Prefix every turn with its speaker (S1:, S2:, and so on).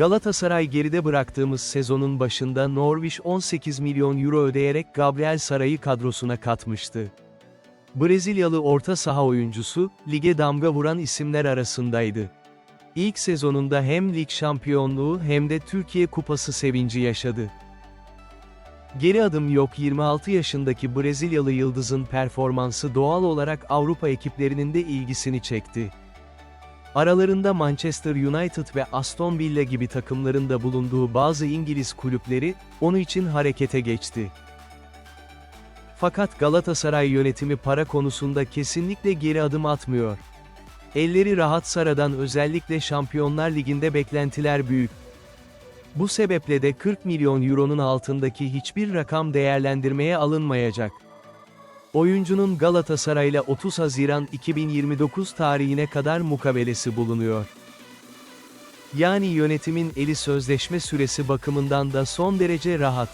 S1: Galatasaray geride bıraktığımız sezonun başında Norwich 18 milyon euro ödeyerek Gabriel Saray'ı kadrosuna katmıştı. Brezilyalı orta saha oyuncusu, lige damga vuran isimler arasındaydı. İlk sezonunda hem lig şampiyonluğu hem de Türkiye Kupası sevinci yaşadı. Geri adım yok 26 yaşındaki Brezilyalı yıldızın performansı doğal olarak Avrupa ekiplerinin de ilgisini çekti. Aralarında Manchester United ve Aston Villa gibi takımların da bulunduğu bazı İngiliz kulüpleri, onu için harekete geçti. Fakat Galatasaray yönetimi para konusunda kesinlikle geri adım atmıyor. Elleri rahat Sara'dan özellikle Şampiyonlar Ligi'nde beklentiler büyük. Bu sebeple de 40 milyon euronun altındaki hiçbir rakam değerlendirmeye alınmayacak. Oyuncunun Galatasaray'la 30 Haziran 2029 tarihine kadar mukavelesi bulunuyor. Yani yönetimin eli sözleşme süresi bakımından da son derece rahat.